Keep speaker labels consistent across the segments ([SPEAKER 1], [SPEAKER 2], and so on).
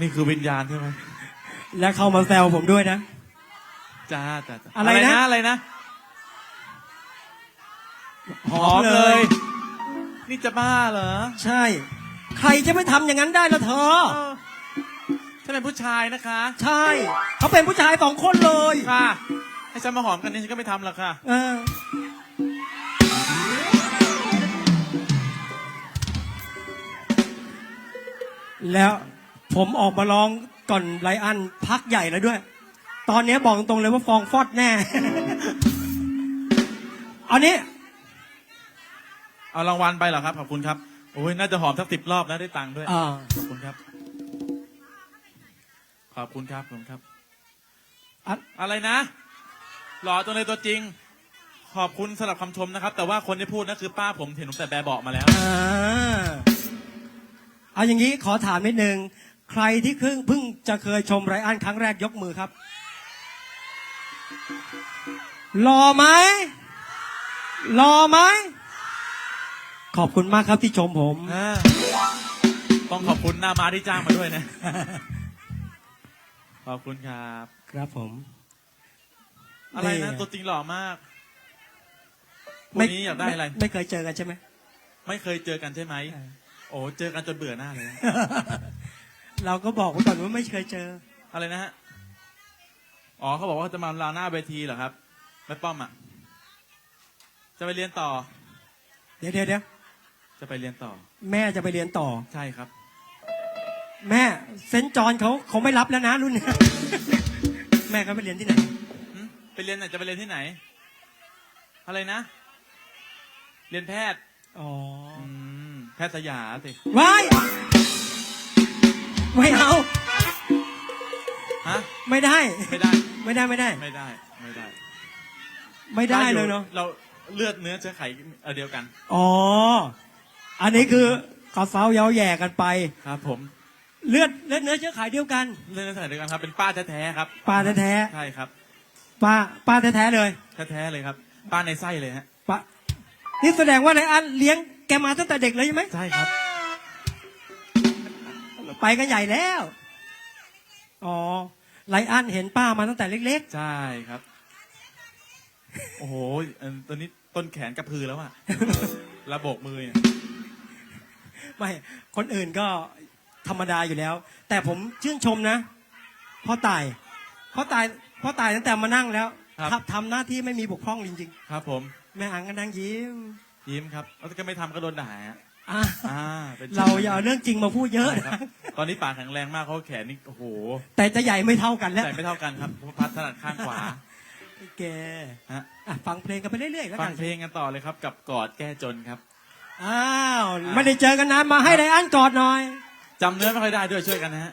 [SPEAKER 1] นี่คือวิญญาณใช่ไหม
[SPEAKER 2] และเข้ามาแซวผมด้วยนะ
[SPEAKER 1] จ้าจ้าจ้า
[SPEAKER 2] อะไรนะ
[SPEAKER 1] อะไรนะหอมเลย นี่จะบ้าเหรอ
[SPEAKER 2] ใช่ ใครจะไม่ทำอย่างนั้นได้ละเธอ
[SPEAKER 1] เออฉันเป็นผู้ชายนะคะ
[SPEAKER 2] ใช่ เขาเป็นผู้ชายสองคนเลย
[SPEAKER 1] ค่ะ ให้ฉันมาหอมกันนี่ฉันก็ไม่ทำหรอกค่ะ
[SPEAKER 2] เออ แล้ว ผมออกมาร้องก่อนไลอันพักใหญ่แล้วด้วย ตอนนี้บอกตรงๆเลยว่าฟองฟอดแน่ อันนี้
[SPEAKER 1] เอารางวัลไปเหรอครับ ขอบคุณครับ โอ้ยน่าจะหอมสักสิบรอบนะได้ตังค์ด้วย
[SPEAKER 2] อ่า
[SPEAKER 1] ขอบคุณครับ ขอบคุณครับขอบคุณครับ
[SPEAKER 2] อะ
[SPEAKER 1] อะไรนะ หล่อตัวในตัวจริง ขอบคุณสำหรับคำชมนะครับ แต่ว่าคนที่พูดนั่นคือป้าผมเห็นผมแต่แบบเบาะมาแล้ว
[SPEAKER 2] อ่าเอาอย่างนี้ขอถามนิดนึง ใครที่เพิ่งเพิ่งจะเคยชมไรอันครั้งแรกยกมือครับรอไหมรอไหม ขอบคุณมากครับที่ชมผม
[SPEAKER 1] อ่าต้องขอบคุณหน้ามาที่จ้างมาด้วยนะ ขอบคุณครับ
[SPEAKER 2] ครับผม
[SPEAKER 1] อะไรนะ
[SPEAKER 2] นี่
[SPEAKER 1] ตัวจริงหล่อมากวันนี้อยากได้อะไร
[SPEAKER 2] ม่ไม่เคยเจอกันใช่ไหม
[SPEAKER 1] ไม่เคยเจอกันใช่ไหม
[SPEAKER 2] เออ
[SPEAKER 1] โอ้ เจอกันจนเบื่อหน้าเลยนะ
[SPEAKER 2] เราก็บอกไว้ก่อนว่าไม่เคยเจอ
[SPEAKER 1] อะไรนะฮะ อ๋อเขาบอกว่าจะมาลาหน้าเวทีเหรอครับแม่ป้อมอะ จะไปเรียนต่อ
[SPEAKER 2] เดี๋ยวเดี๋ยวเดี๋ยว
[SPEAKER 1] จะไปเรียนต่อ
[SPEAKER 2] แม่จะไปเรียนต่อ
[SPEAKER 1] ใช่ครับ
[SPEAKER 2] แม่เซนต์จอห์นเขาเขาไม่รับแล้วนะรุ่นเนี้ย แม่เขาไปเรียนที่ไหน
[SPEAKER 1] หึไปเรียนไหนจะไปเรียนที่ไหน อะไรนะ เรียนแพทย์
[SPEAKER 2] อ๋อ
[SPEAKER 1] อืมแพทย์สยามสิ
[SPEAKER 2] ว้าย ไม่เอา
[SPEAKER 1] ฮะ
[SPEAKER 2] ไม่ได้
[SPEAKER 1] ไม่ได้
[SPEAKER 2] ไม่ได้ ไม่ได้
[SPEAKER 1] ไม่ได้ ไม่ได้
[SPEAKER 2] ไม่ได้เลยเนาะ
[SPEAKER 1] เราเลือดเนื้อเชื้อไขอันเดียวกัน
[SPEAKER 2] อ๋อ อันนี้คือขอเซ้าเย้าแย่กันไป
[SPEAKER 1] ครับผม
[SPEAKER 2] เลือดเลือดเนื้อเชื้อไขเดียวกัน
[SPEAKER 1] เลือดเนื้อเชื้อไขเดียวกันครับ เป็นป้าแท้ๆครับ
[SPEAKER 2] ป้าแท้
[SPEAKER 1] ใช่ครับ
[SPEAKER 2] ๆป้า ป้าแท้ๆเลย
[SPEAKER 1] แท้ๆเลยครับ ป้าในไส้เลยฮะ
[SPEAKER 2] ป้า นี่แสดงว่าไรอันเลี้ยงแกมาตั้งแต่เด็กเลยใช่ไหม
[SPEAKER 1] ใช่ครับ
[SPEAKER 2] ไปกันใหญ่แล้ว อ๋อไรอันเห็นป้ามาตั้งแต่เล็ก
[SPEAKER 1] ใช่ครับ โอ้โหเอิ่มตัวนี้ต้นแขนกระพือแล้วอะระโบกมือเนี่ย
[SPEAKER 2] ๆ ไม่ คนอื่นก็ธรรมดาอยู่แล้ว แต่ผมชื่นชมนะพ่อตายพ่อตายพ่อตายตั้งแต่มานั่งแล้วทำทำหน้าที่ไม่มีบกพร่องจริง
[SPEAKER 1] ครับ ผม
[SPEAKER 2] ๆ แม่อังก็นั่งยิ้ม
[SPEAKER 1] ยิ้มครับแล้วก็ไม่ทำก็โดนด่าฮะ
[SPEAKER 2] อะ
[SPEAKER 1] อ่าป็น
[SPEAKER 2] เราอย่าเอาเรื่องจริงมาพูดเยอะ
[SPEAKER 1] ใช่ค
[SPEAKER 2] นะ
[SPEAKER 1] รับตอนนี้ปากแข็งแรงมากเขาะแขนนี่โอ้โห
[SPEAKER 2] แต่จะใหญ่ไม่เท่ากันแล้ว
[SPEAKER 1] ใส่ไม่เท่ากันครับพัดถนัดข้างขวา
[SPEAKER 2] แก
[SPEAKER 1] ฮะ
[SPEAKER 2] อะฟังเพลงกันไปเรื่อยๆแล้ว
[SPEAKER 1] ฟั
[SPEAKER 2] กั
[SPEAKER 1] ง
[SPEAKER 2] น
[SPEAKER 1] เพลงกันต่อเลยครับ กับกอดแก้จนครับ
[SPEAKER 2] อ้าว ไม่ได้เจอกันนานมาให้ไรอันกอดหน่อย
[SPEAKER 1] จำเนื้อไม่ค่อยได้ด้วยช่วยกันนะฮะ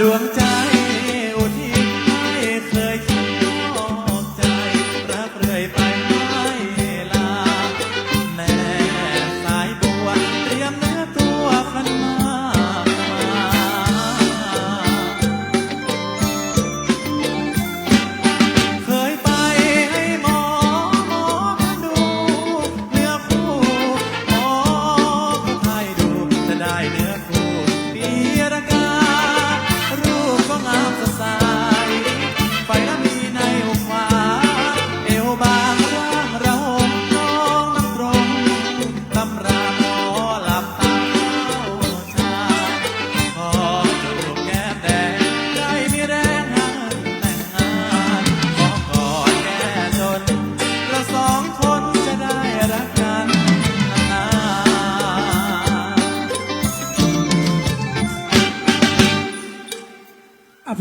[SPEAKER 1] ดวงใจ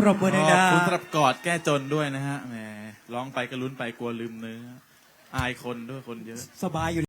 [SPEAKER 2] รบมือ
[SPEAKER 1] ข
[SPEAKER 2] ดั
[SPEAKER 1] อบ
[SPEAKER 2] ง
[SPEAKER 1] คุณสำหรับกอดแก้จนด้วยนะฮะแหมร้องไปก็ลุ้นไปกลัวลืมเนื้ออายคนด้วยคนเยอะ
[SPEAKER 2] ๆสบายอยู่